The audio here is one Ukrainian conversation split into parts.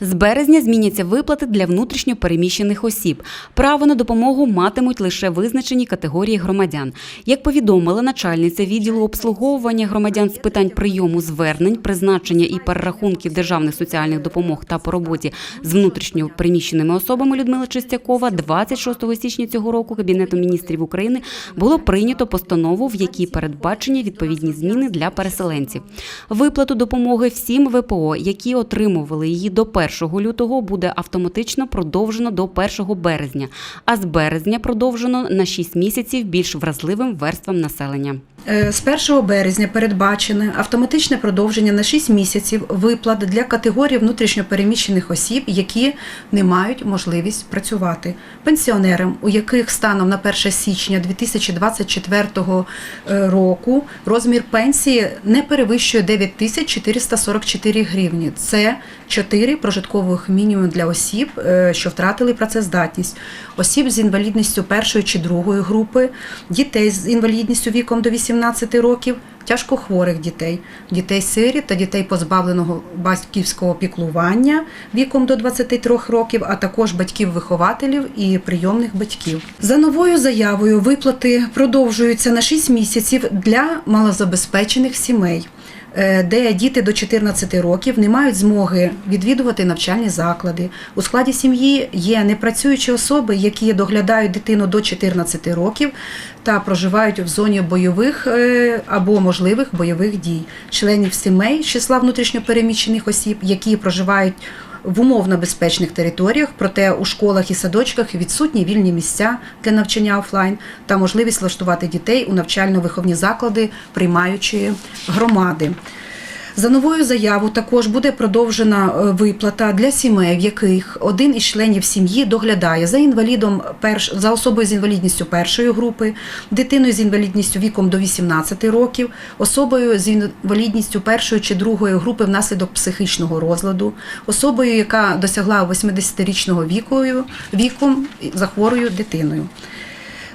З березня зміняться виплати для внутрішньо переміщених осіб. Право на допомогу матимуть лише визначені категорії громадян. Як повідомила начальниця відділу обслуговування громадян з питань прийому звернень, призначення і перерахунків державних соціальних допомог та по роботі з внутрішньо переміщеними особами Людмила Чистякова, 26 січня цього року Кабінетом міністрів України було прийнято постанову, в якій передбачені відповідні зміни для переселенців. Виплату допомоги всім ВПО, які отримували її до 1 лютого, буде автоматично продовжено до 1 березня, а з березня продовжено на 6 місяців більш вразливим верствам населення. Е, З 1 березня передбачене автоматичне продовження на 6 місяців виплат для категорії внутрішньопереміщених осіб, які не мають можливість працювати. Пенсіонерам, у яких станом на 1 січня 2024 е, року розмір пенсії не перевищує 9444 гривні. Це 4 прожиткових мінімум для осіб, е, що втратили працездатність, осіб з інвалідністю першої чи другої групи, дітей з інвалідністю віком до 18 років, тяжкохворих дітей, дітей сиріт та дітей позбавленого батьківського піклування віком до 23 років, а також батьків-вихователів і прийомних батьків. За новою заявою виплати продовжуються на 6 місяців для малозабезпечених сімей. Е, Де діти до 14 років не мають змоги відвідувати навчальні заклади. У складі сім'ї є непрацюючі особи, які доглядають дитину до 14 років та проживають в зоні бойових е, або можливих бойових дій, членів сімей числа внутрішньопереміщених осіб, які проживають в умовно безпечних територіях, проте у школах і садочках відсутні вільні місця для навчання офлайн та можливість влаштувати дітей у навчально-виховні заклади приймаючої громади. За новою заявою також буде продовжена е, виплата для сімей, в яких один із членів сім'ї доглядає за інвалідом перш за особою з інвалідністю першої групи, дитиною з інвалідністю віком до 18 років, особою з інвалідністю першої чи другої групи внаслідок психічного розладу, особою, яка досягла 80-річного віку, віком за хворою дитиною.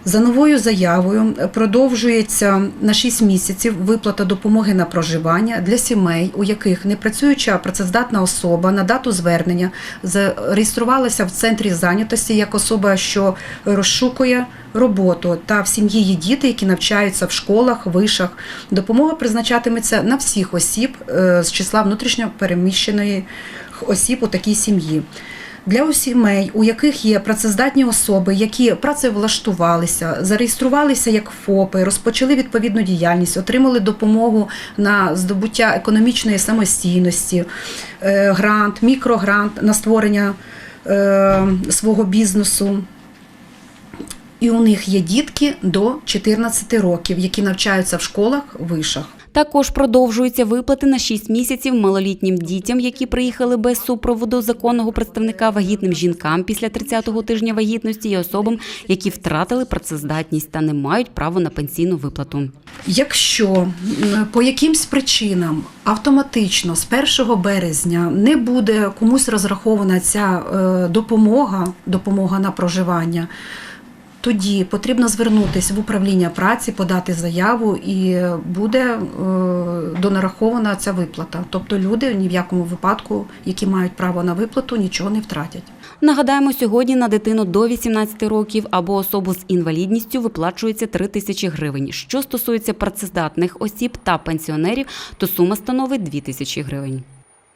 За новою заявою продовжується на 6 місяців виплата допомоги на проживання для сімей, у яких непрацююча працездатна особа на дату звернення зареєструвалася в центрі зайнятості як особа, що розшукує роботу, та в сім'ї є діти, які навчаються в школах, вишах. Допомога призначатиметься на всіх осіб е, з числа внутрішньопереміщеної осіб у такій сім'ї. Для сімей, у яких є працездатні особи, які працевлаштувалися, зареєструвалися як ФОПи, розпочали відповідну діяльність, отримали допомогу на здобуття економічної самостійності, е, грант, мікрогрант на створення е, свого бізнесу. І у них є дітки до 14 років, які навчаються в школах, вишах. Також продовжуються виплати на 6 місяців малолітнім дітям, які приїхали без супроводу законного представника вагітним жінкам після 30-го тижня вагітності і особам, які втратили працездатність та не мають права на пенсійну виплату. Якщо по якимсь причинам автоматично з 1 березня не буде комусь розрахована ця е, допомога, допомога на проживання. Тоді потрібно звернутися в управління праці, подати заяву, і буде е, донарахована ця виплата. Тобто люди ні в якому випадку, які мають право на виплату, нічого не втратять. Нагадаємо, сьогодні на дитину до 18 років або особу з інвалідністю виплачується 3 тисячі гривень. Що стосується працездатних осіб та пенсіонерів, то сума становить 2 тисячі гривень.